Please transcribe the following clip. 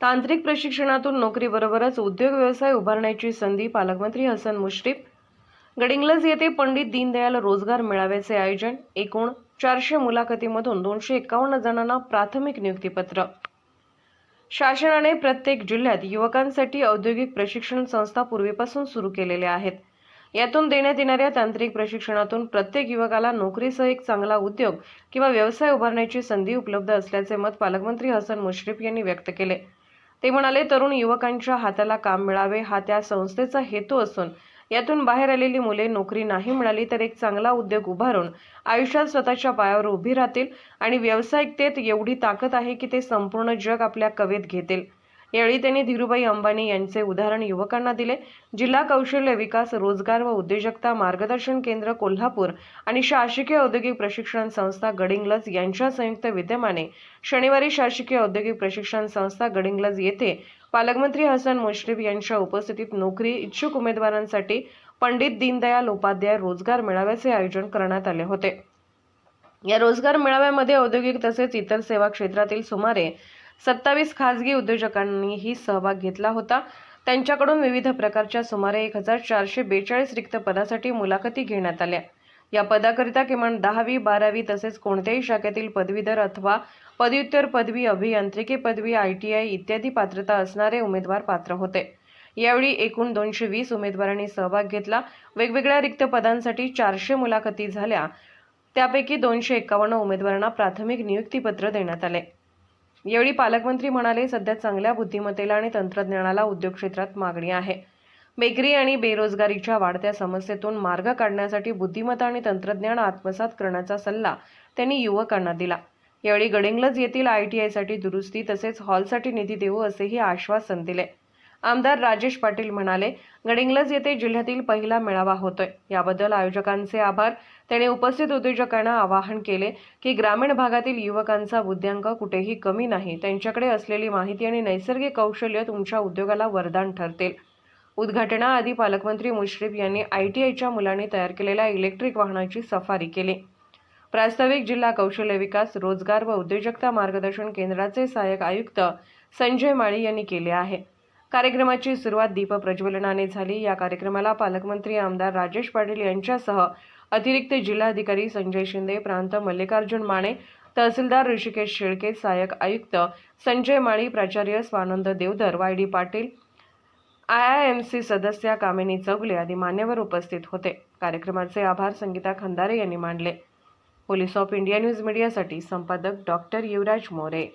तांत्रिक प्रशिक्षणातून नोकरीबरोबरच उद्योग व्यवसाय उभारण्याची संधी पालकमंत्री हसन मुश्रीफ गडिंग्लज येथे पंडित दीनदयाल रोजगार मेळाव्याचे आयोजन एकूण चारशे मुलाखतीमधून दोनशे एकावन्न जणांना प्राथमिक नियुक्तीपत्र. शासनाने प्रत्येक जिल्ह्यात युवकांसाठी औद्योगिक प्रशिक्षण संस्था पूर्वीपासून सुरू केलेल्या आहेत. यातून देण्यात येणाऱ्या तांत्रिक प्रशिक्षणातून प्रत्येक युवकाला नोकरीसह एक चांगला उद्योग किंवा व्यवसाय उभारण्याची संधी उपलब्ध असल्याचे मत पालकमंत्री हसन मुश्रीफ यांनी व्यक्त केले. ते म्हणाले तरुण युवकांच्या हाताला काम मिळावे हा त्या संस्थेचा हेतू असून यातून बाहेर आलेली मुले नोकरी नाही मिळाली तर एक चांगला उद्योग उभारून आयुष्यात स्वतःच्या पायावर उभी राहतील आणि व्यावसायिकतेत एवढी ताकद आहे की ते संपूर्ण जग आपल्या कवेत घेतील. यावेळी त्यांनी धीरूभाई अंबानी यांचे उदाहरण युवकांना दिले. जिल्हा कौशल्य विकास रोजगार व उद्योजकता मार्गदर्शन केंद्र कोल्हापूर आणि शासकीय औद्योगिक प्रशिक्षण संस्था गडिंग्लज यांच्या संयुक्त विद्यमाने शनिवारी शासकीय औद्योगिक प्रशिक्षण संस्था गडिंग्लज येथे पालकमंत्री हसन मुश्रीफ यांच्या उपस्थितीत नोकरी इच्छुक उमेदवारांसाठी पंडित दीनदयाल उपाध्याय रोजगार मेळाव्याचे आयोजन करण्यात आले होते. या रोजगार मेळाव्यामध्ये औद्योगिक तसेच इतर सेवा क्षेत्रातील सुमारे सत्तावीस खासगी उद्योजकांनीही सहभाग घेतला होता. त्यांच्याकडून विविध प्रकारच्या सुमारे एक हजार चारशे बेचाळीस रिक्त पदासाठी मुलाखती घेण्यात आल्या. या पदाकरिता किमान दहावी बारावी तसेच कोणत्याही शाखेतील पदवीधर अथवा पदव्युत्तर पदवी अभियांत्रिकी पदवी आय टी आय इत्यादी पात्रता असणारे उमेदवार पात्र होते. यावेळी एकूण दोनशे वीस उमेदवारांनी सहभाग घेतला. वेगवेगळ्या रिक्त पदांसाठी चारशे मुलाखती झाल्या. त्यापैकी दोनशे एकावन्न उमेदवारांना प्राथमिक नियुक्तीपत्र देण्यात आले. यावेळी पालकमंत्री म्हणाले सध्या चांगल्या बुद्धिमत्तेला आणि तंत्रज्ञानाला उद्योग क्षेत्रात मागणी आहे. बेकरी आणि बेरोजगारीच्या वाढत्या समस्येतून मार्ग काढण्यासाठी बुद्धिमत्ता आणि तंत्रज्ञान आत्मसात करण्याचा सल्ला त्यांनी युवकांना दिला. यावेळी गडिंग्लज येथील आय टी आयसाठी दुरुस्ती तसेच हॉलसाठी निधी देऊ असेही आश्वासन दिले. आमदार राजेश पाटील म्हणाले गडिंग्लज येथे जिल्ह्यातील पहिला मेळावा होतोय. याबद्दल आयोजकांचे आभार. त्याने उपस्थित उद्योजकांना आवाहन केले की ग्रामीण भागातील युवकांचा बुद्ध्यांक कुठेही कमी नाही. त्यांच्याकडे असलेली माहिती आणि नैसर्गिक कौशल्य तुमच्या उद्योगाला वरदान ठरतील. उद्घाटनाआधी पालकमंत्री मुश्रीफ यांनी आय टी आयच्या मुलांनी तयार केलेल्या इलेक्ट्रिक वाहनाची सफारी केली. प्रास्ताविक जिल्हा कौशल्य विकास रोजगार व उद्योजकता मार्गदर्शन केंद्राचे सहाय्यक आयुक्त संजय माळी यांनी केले आहे. कार्यक्रमाची सुरुवात दीप प्रज्वलनाने झाली. या कार्यक्रमाला पालकमंत्री आमदार राजेश पाटील यांच्यासह अतिरिक्त जिल्हाधिकारी संजय शिंदे प्रांत मल्लिकार्जुन माने तहसीलदार ऋषिकेश शेळके सहाय्यक आयुक्त संजय माळी प्राचार्य Swanand Deodhar Y D Patil I I M C सदस्या कामिनी चौगले आदी मान्यवर उपस्थित होते. कार्यक्रमाचे आभार संगीता खंदारे यांनी मानले. पोलीस ऑफ इंडिया न्यूज मीडियासाठी संपादक डॉक्टर युवराज मोरे.